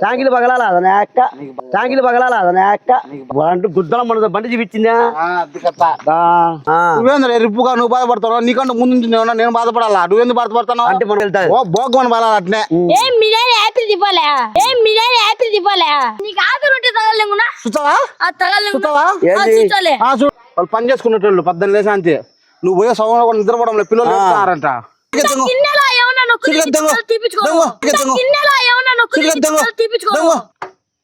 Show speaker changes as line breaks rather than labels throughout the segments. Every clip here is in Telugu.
ట్యాంకులు పగలాలా అదనే అక్క? ట్యాంకులు పగలాలా అదనే అక్క? అంటూ గుద్దలం మన బండి చూపించిందా.
నువ్వేంద్ర రిప్పుగా నువ్వు బాధపడతావు? నీకంటే ముందు నుంచి నేను బాధపడాలా? నువ్వెందుకు బాధపడతావు
అంటే మనం వెళ్తాది.
ఓ బోగమని బాగా అట్నే?
ఏం మీ డాడీ యాపిల్ తిప్పాలే? ఏం మీ డాడీ యాపిల్ తిప్పాలే? నీకు ఆకలి ఉంటే తగలేమునా
చూస్తావా? వాళ్ళు పని చేసుకునేటోళ్ళు పద్దెనిమిది లేసి అంతే నువ్వు పోయే సౌండ్ కూడా నిద్రపోవడం లేదు పిల్లలు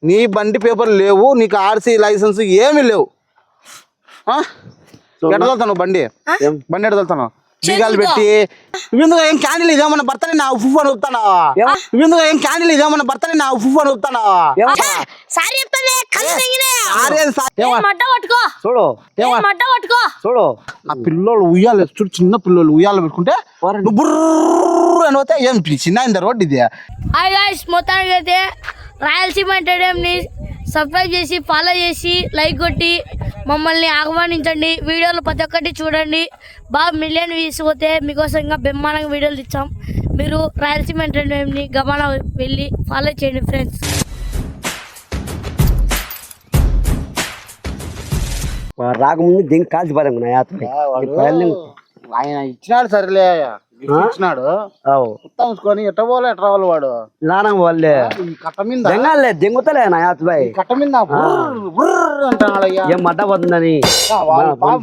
నీ బండి పేపర్ లేవు నీకు ఆర్సీ లైసెన్స్ ఏమీ లేవు. వెళ్తాను బండి?
ఏం?
బండి వెళ్తాను బీగాలు పెట్టి నువ్వెందుకు ఏం క్యాండిల్ ఇదేమన్నా భర్తని నా ఉప్పు అని ఊపుతానా? నువ్వెందుకు ఏం క్యాండిల్ ఇదేమన్నా భర్తని నా ఉప్పు అని ఊపుతానా?
సారీ
చూడు
ఆ పిల్లోళ్ళు ఉయ్యాలి చూడు చిన్న పిల్లోళ్ళు ఉయ్యాలు పెట్టుకుంటే బుర్ర అని పోతే ఏం చిన్న రోడ్డు ఇది
మొత్తానికి అయితే రాయలసీమ ఎంటర్టైన్మెంట్ని సబ్స్క్రైబ్ చేసి ఫాలో చేసి లైక్ కొట్టి మమ్మల్ని ఆహ్వానించండి. వీడియోలు ప్రతి ఒక్కటి చూడండి. బాగా మిలియన్ వ్యూస్ పోతే మీకోసం ఇంకా బ్రహ్మాండంగా వీడియోలు ఇచ్చాం మీరు రాయలసీమ ఎంటర్టైన్మెంట్ని గమన వెళ్ళి ఫాలో చేయండి ఫ్రెండ్స్
రాకముందు దింగి కాల్చి పారేము నా యాత్ర
ఆయన ఇచ్చినాడు సరేలే ఇచ్చినాడు కుత్తాంచుకొని ఎట్ట పోలే ఎట్ట రావాలి వాడు?
వాళ్ళే
ఈ కట్ట మీద.
దెంగాలే దెంగుతలే నా
ఈ కట్ట మీద
ఏం మడ్డ పోతుందని?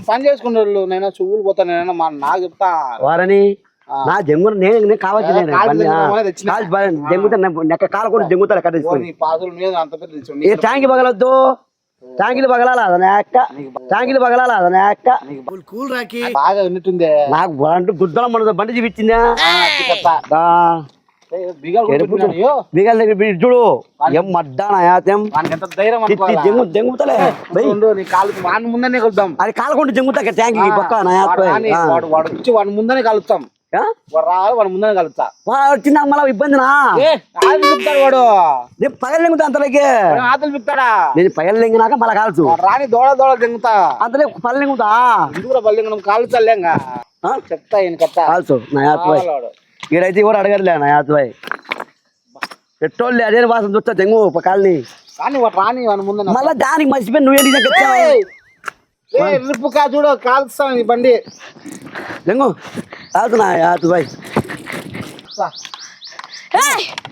పని చేసుకునే వాళ్ళు నేను చెవులు పోతాను నేను మా నాకు చెప్తా.
వారని? నా దెంగు నేను నేను కావచ్చు నేను దెంగుతా నెక్క కాలు కూడా దెంగుతా కట్ట ట్యాంకి పగలొద్దు. ట్యాంకులు పగలాలా? అదనే అక్క. ట్యాంకులు పగలాలా? అదనే అక్క.
బాగా ఉన్నట్టుందే.
నాకు అంటూ గుద్దలం మన బండి చూపించిందా?
బిగాలు
దగ్గర చూడు. ఏం
వాని ముందనే కలుద్దాం.
అది కాలకుండా దెంగుతా ట్యాంక్ పక్క
వాడు వచ్చి వాడి ముందనే కలుస్తాం రావాలి వాడి
వచ్చిందా మళ్ళీ ఇబ్బందినా?
వాడు.
నేను పగలు దెంగుతా అంతలోకి.
ఆతులు పిక్తాడా
నేను పగలు దెంగినాక మళ్ళీ కాల్చు.
రాని దోడ దోడ దింగుతా
అంతలే పగలు దెంగుతా
ఇందుకు బల్లింగం కాలు చల్లేంగా
ఆ?
చెప్తా ఈయన కథ
కాల్చు నా యాత్ర
వాడు.
ఈడైతే కూడా అడగలే నా యాత్ర పెట్రోల్ అదే వాసన చూస్తా దెంగు కాలని.
కానీ వాడు రాని వాడి ముందన
మళ్ళా దానికి మర్చిపోయి నువ్వేంటి దగ్గర తెచ్చావు?
ఏ రిప్పు కా చూడు కాల్స్తాను ఈ బండి.
దెంగు నా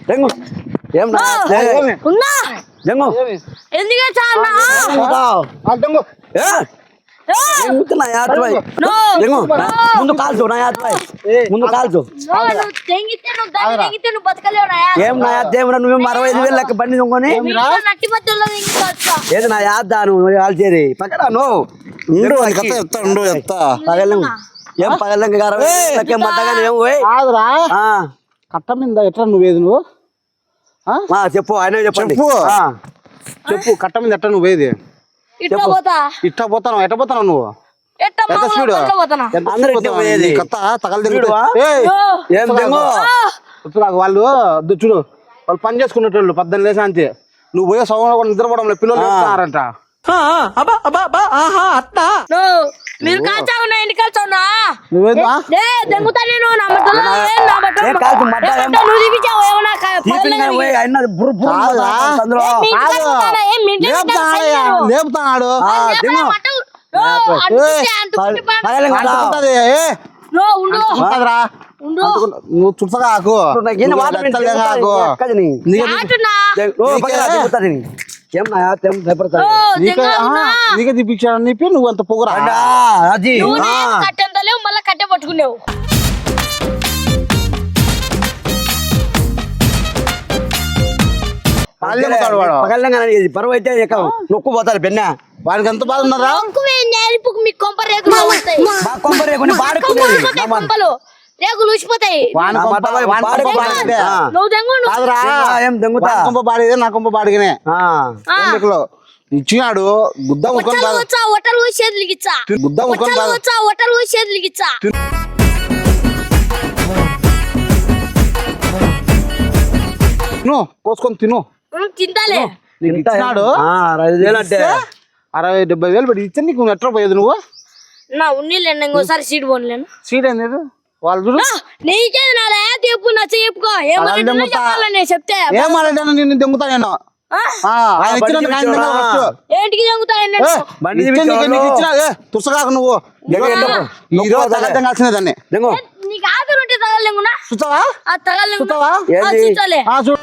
దెంగు ఏం నా?
ఉన్నా?
దెంగు
ఏమి?
ఎందుకే
నా ముందు కాల్చు నా యాత్ర ముందు కాల్చు. ఏం నా యాత్ర ఏమన్నా నువ్వేం అరవై ఐదు వేలు లెక్క బండి దొంగని ఏది నా యాద్దా నువ్వు? కాల్చేది పక్కన నువ్వు. ఉండు
ఉండు చెప్తా.
పగలం. ఏం పగలం అరవై ఐదు వేలు లెక్క మడ్డగా నువ్వేం పోయి
కాదురా.
ఆ,
కట్ట మీద ఎట్లా నువ్వేది నువ్వు?
చెప్పు ఆయన చెప్పండి.
చెప్పు.
ఆ,
చెప్పు కట్ట మీద ఎట్లా నువ్వేది
ఇట్లా పోతా.
ఇట్లా పోతాను ఎట్ట పోతాను నువ్వు?
ఎట్ట
ఎంత స్పీడ్?
దెంగు
ఇప్పుడు వాళ్ళు వద్దు చూడు వాళ్ళు పని చేసుకునేటోళ్ళు పద్దెనిమిది లేసి అంతే. నువ్వు పోయే సౌండ్ కూడా నిద్రపోవడం లేదు పిల్లలు చెప్తారంట
నో, మీరు
కాల్చు,
ఏ
ఏం-
బట్ట నువ్వు ఏమన్నా
లేపుతాడు చుట్టగా ఆకు
నాకు ఏం నా ఏం భయపడతాడు
ఓ,
నీకే. నీకే తిప్పించాడని చెప్పి నువ్వు అంత పొగురా?
అడా, అది.
కట్టెంత లేవు మళ్ళీ కట్టె పట్టుకునేవు.
ఇక నొక్కు పోతారు పెన్న.
వాడికి ఎంత బాధ ఉన్నారా
కొంప
మా కొంప రేకుని బాడుకునేది
ఊసిపోతాయి. నువ్వు దెంగు
కొంప బాడిదే నా కొంప బాడిగనే ఇచ్చినాడు గుద్ద ముఖం
వచ్చా ఒట్టలు ఊసి చేతులకి ఇచ్చా
గుద్ద ముఖం
ఒట్టలు వచ్చా ఒట్టలు ఊసి చేతులకి ఇచ్చా
తిను. కోసుకొని తిను.
తింటాలే.
ఇచ్చినాడు అరవై డెబ్బై వేలు పెట్టి ఇచ్చా నీకు ఎట్లా పోయేది నువ్వు?
నా ఉన్నీళ్ళు ఇంకోసారి సీట్ పోనలేను.
సీట్ అనేది వాళ్ళు చూడు.
నీకేది చెప్పు నచ్చ చెప్పుకో ఏమన్నా. చెప్పాలని చెప్తే.
నిన్ను దెంగుతా నేను.
ఏంటికి
తుసగాకు నువ్వు. దాన్ని.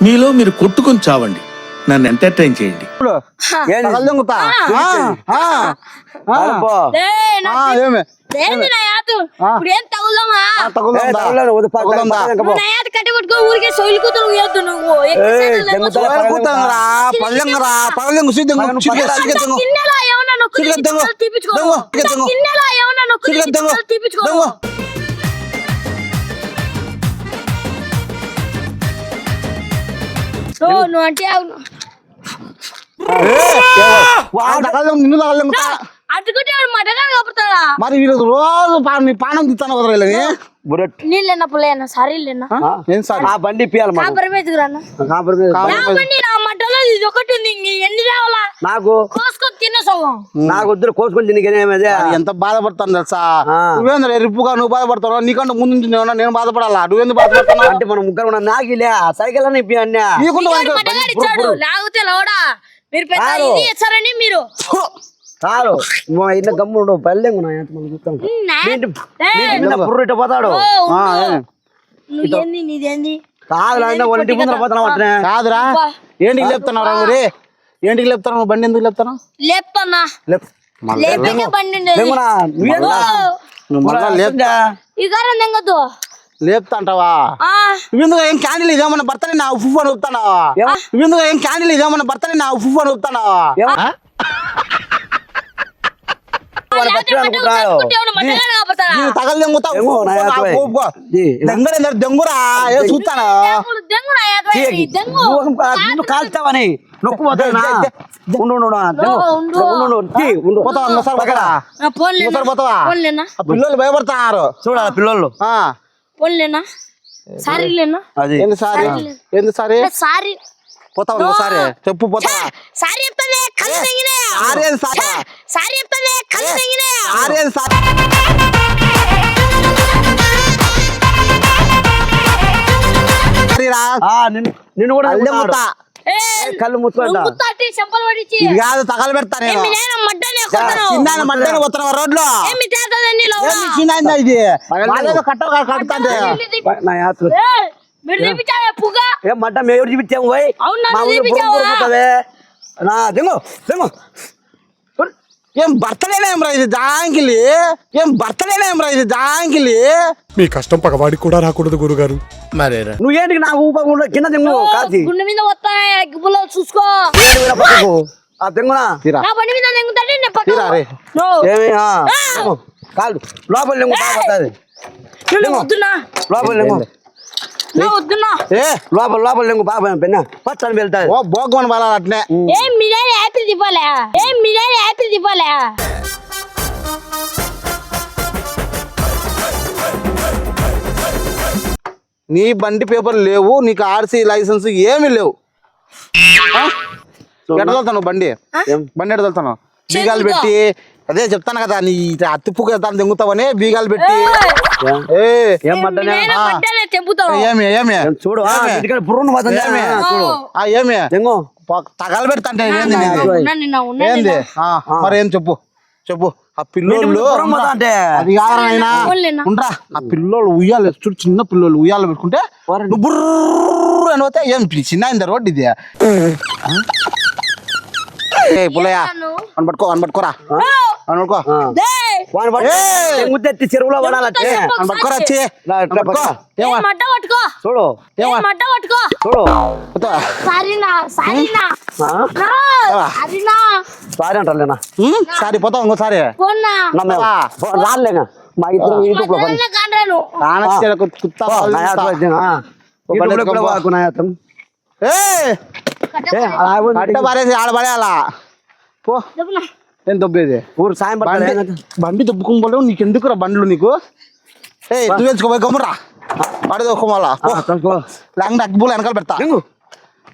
మీలో మీరు కొట్టుకొని చావండి. నన్ను ఎంటర్టైన్ చేయండి.
తీపించుకో నువ్వు అంటే అవును.
నిన్ను తగలు.
అటుకుంటే మటగా కాపుతాడా
మరి వీళ్ళు రోజు పానం తిత్తాను కదా వీళ్ళని
బుర్రట్.
నీళ్ళన్నా పుల్లయ్యన్నా సరే లేనా
ఆ? ఏం సార్?
ఆ బండి ఇప్పియాలి మాకు.
కాపరం ఎదుగురన్నా
కాంప్రమైజ్
కాంప్రమైజ్.
నా బండి నా మట్టలో ఇది ఒకటి ఉంది ఇంక ఎన్ని రావాలా?
నాకు
కోసుకొని తిన్న సగం.
నాకు వద్దు కోసుకొని తినకేమదే
అది ఎంత బాధపడతాను తెలుసా. నువ్వేంద్ర రిప్పుగా నువ్వు బాధపడతావు? నీకంటే ముందు నుంచి నేను నేను బాధపడాలా? నువ్వెందుకు బాధపడుతున్నావు?
అంటే మనం ముగ్గురు ఉన్నాం నాకిలే సైకిల్ అని ఇప్పి అన్నా
నీకుండా
ఇదిగోని మటగాడు ఇచ్చాడు లాగితే లోడా? మీరు పెద్ద
కాదు.
ఇది ఇచ్చారని మీరు.
చాలు మా ఇంట్లో గమ్ముడు పల్లెంగు ఇట్ట పోతాడు. ఒంటి ముందర అట్నే.
కాదురా. ఏంటికి లేపుతున్నావు ఏంటికి లేపుతావు నువ్వు బండి ఎందుకు లేపుతావు
లేపన్నా.
లేప్.
లేపకే బండి ఉండేది.
లేమునా, నువ్వేందా?
ఓ,
నువ్వు మళ్ళా లేపు.
లేపుదా?
ఈ గారం తెంగద్దు.
లేపుతా అంటావా
ఆ
నువ్వెందుకు ఏం క్యాండిల్ ఇదేమన్నా భర్తని నా ఉప్పు అని ఊపుతానావా
ఏమ?
నువ్వెందుకు ఏం క్యాండిల్ ఇదేమన్నా భర్తని నా ఉప్పు అని ఊపుతానావా
పట్టుకుని?
నేను తగలు దెంగర? ఏ చూస్తానా?
కాల్చావని నొక్కు పోతావునా? ఉండు ఉండు ఉండు, దెంగు.
ఓ, ఉండు.
ఉండు, ఉండు, తీ, ఉండు.
పోతావా? పిల్లలు భయపడుతున్నారు.
చూడాలి పిల్లలు? అది.
ఏంది సారీ? ఏంది సారీ?
సారీ.
పోతావా చెప్పు పోతావా?
సారీ చెప్తానే
నిన్ను కూడా కళ్ళు
ఇది కాదు తగలు పెడతా నేను.
మడ్డనే.
చిన్న మధ్యలో పోతున్నావా రోడ్లో.
ఏ, మీ తాతదండి లోపల.
ఏమి చిన్న ఇది?
పగలు
వాళ్ళేదో కట్ట కడుతుంది
నీళ్ళు తీపి-
నా యాత్ర.
ఏ, మీరు తీపిచ్చావే పుగ?
ఏం మడ్డ మేము ఎవరు చూపించాము పోయి. నా దెంగు దెంగు.
ఏం భర్తలేనేం రా ఇది? జాంకిలి. ఏం భర్తలేనేం రా ఇది? జాంకిలి.
మీ కష్టం పగవాడికి కూడా రాకూడదు గురుగారు.
మరేరా?
నువ్వు ఏంటికి నాకు ఊపకుండా కింద దెంగు కాసి
గుండె మీద వస్తాయి? అగ్గిపుల్ల చూసుకో.
ఆ దెంగునా?
తీరా.
నా బండి మీద తెంగుతాంటే నేను
తీరా రే.
పక్కన నో.
ఏమి? ఆ. కాదు లోపల దెంగు బాగా
వద్దునా?
లోపల దెంగు.
ఏ?
లోపల లోపల దెంగు బాగా పెన్న. పచ్చని వెళ్తాది.
ఓ భోగమని బాల అట్నే.
ఏం మీ నాయన యాపిల్ ఏం నాయన యాపిల్
నీ బండి పేపర్ లేవు నీకు ఆర్సీ లైసెన్స్ ఏమీ లేవు. తోలుతావు బండి? బండి ఎట్ట తోలుతాను బీగాలు పెట్టి అదే చెప్తాను కదా నీ అత్తిప్పుకు వెళ్తాను తెంగుతావని బీగాలు పెట్టి. ఏ
చూడు
ఏమి? తగలు పెడతాంటే ఏంది మరి ఏం చెప్పు? చెప్పు. ఆ పిల్లోళ్ళు అది
పోన్లేనా?
ఉండరా. ఆ పిల్లోళ్ళు ఉయ్యాలు చూడు చిన్న పిల్లోళ్ళు ఉయ్యాలు పెట్టుకుంటే బుర్రు అని పోతే ఏం పి- చిన్న అయిందా రోడ్డు ఇది? పుల్లయ్య.
ఏమన్నాను?
అని పట్టుకో అని పట్టుకోరా అని పట్టుకో
ఆ.
డేయ్,
వాని పట్టు.
ఏయ్!
దెంగు తెత్తి చెరువులో పడాలంటే
చెరువులో
అని పట్టుకోరా వచ్చి
రా, ఇట్లా
పట్టుకో.
ఏ
ఏమా
మడ్డ పట్టుకో.
చూడు చూడు సారీ అంటారులేనా
ఉమ్, సారి పోతావు ఇంకోసారి.
రాలేగా మా ఇద్దరు
యూట్యూబ్లో కుత్తా. ఏ
అలా
పో. ఏం దొబ్బేది.
ఊరు సాయం
బండి దొబ్బుకోపోలేవు నీకు ఎందుకురా బండ్లు నీకు? ఏ నువ్వు ఎంచుకోపోయి గమ్మురా. పడదు
ఆ, తెలుసుకో.
లేకుండా అగ్గిపూలు వెనకాల పెడతా.